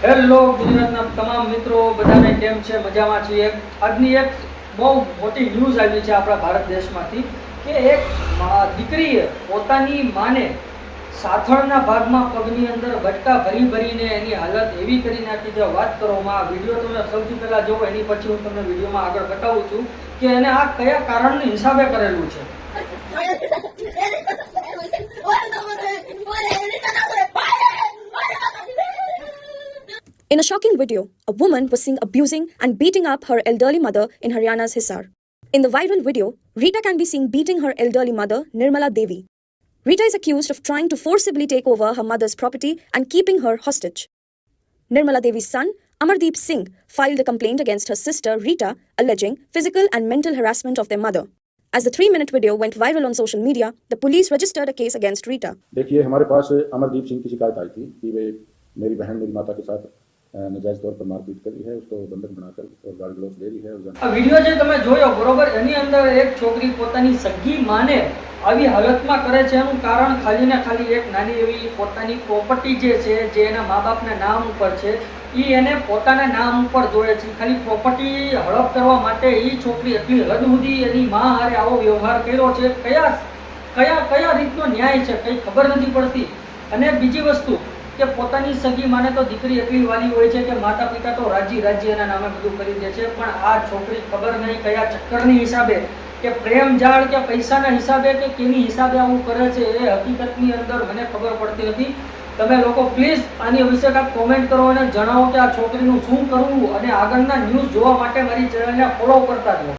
Hello ગુજરાતના તમામ મિત્રો, બધાને કેમ છે? મજામાં છીએ. આજની એક બહુ મોટી ન્યૂઝ આવી છે આપણા ભારત દેશમાંથી કે એક દીકરીએ પોતાની માને સાથળના ભાગમાં પગની અંદર બટકા ભરી ભરીને એની હાલત એવી કરી નાખી છે. વાત કરવામાં વીડિયો તમે સૌથી પહેલાં જોવો, એની પછી હું તમને વિડીયોમાં આગળ બતાવું છું કે એને આ કયા કારણની હિસાબે કરેલું છે. In a shocking video, a woman was seen abusing and beating up her elderly mother in Haryana's Hisar. In the viral video, Rita can be seen beating her elderly mother, Nirmala Devi. Rita is accused of trying to forcibly take over her mother's property and keeping her hostage. Nirmala Devi's son, Amardeep Singh, filed a complaint against her sister, Rita, alleging physical and mental harassment of their mother. As the three minute video went viral on social media, the police registered a case against Rita. देखिए हमारे पास अमरदीप सिंह की शिकायत आई थी कि वे मेरी बहन मेरी माता के साथ अ, नाजायज तौर पर मारपीट करी है उसको बंधक बनाकर और गाली गलौज ले रही है और આ વિડીયો જે તમે જોયો બરોબર એની અંદર એક છોકરી પોતાની સગી માને આવી હાલતમાં કરે છે એનું કારણ ખાલી ને ખાલી એક નાની એવી પોતાની પ્રોપર્ટી જે છે જે એના મા બાપના નામ ઉપર છે એ એને પોતાના નામ ઉપર જોડે છે ખાલી પ્રોપર્ટી હડપ કરવા માટે એ છોકરી એટલી હદ સુધી એની મા હારે આવો વ્યવહાર કર્યો છે કયા કયા કયા રીતનો ન્યાય છે કંઈ ખબર નથી પડતી અને બીજી વસ્તુ કે પોતાની સગી માને તો દીકરી એટલી વાલી હોય છે કે માતા પિતા તો રાજી રાજી એના નામે બધું કરી દે છે. પણ આ છોકરી ખબર નહીં કયા ચક્કરની હિસાબે કે પ્રેમ જાળ કે પૈસાના હિસાબે કે કેની હિસાબે આવું કરે છે એ હકીકતની અંદર મને ખબર પડતી નથી તમે લોકો પ્લીઝ આની વિશે કાંઈક કોમેન્ટ કરો અને જણાવો કે આ છોકરીનું શું કરવું અને આગળના ન્યૂઝ જોવા માટે મારી ચેનલને ફોલો કરતા રહો.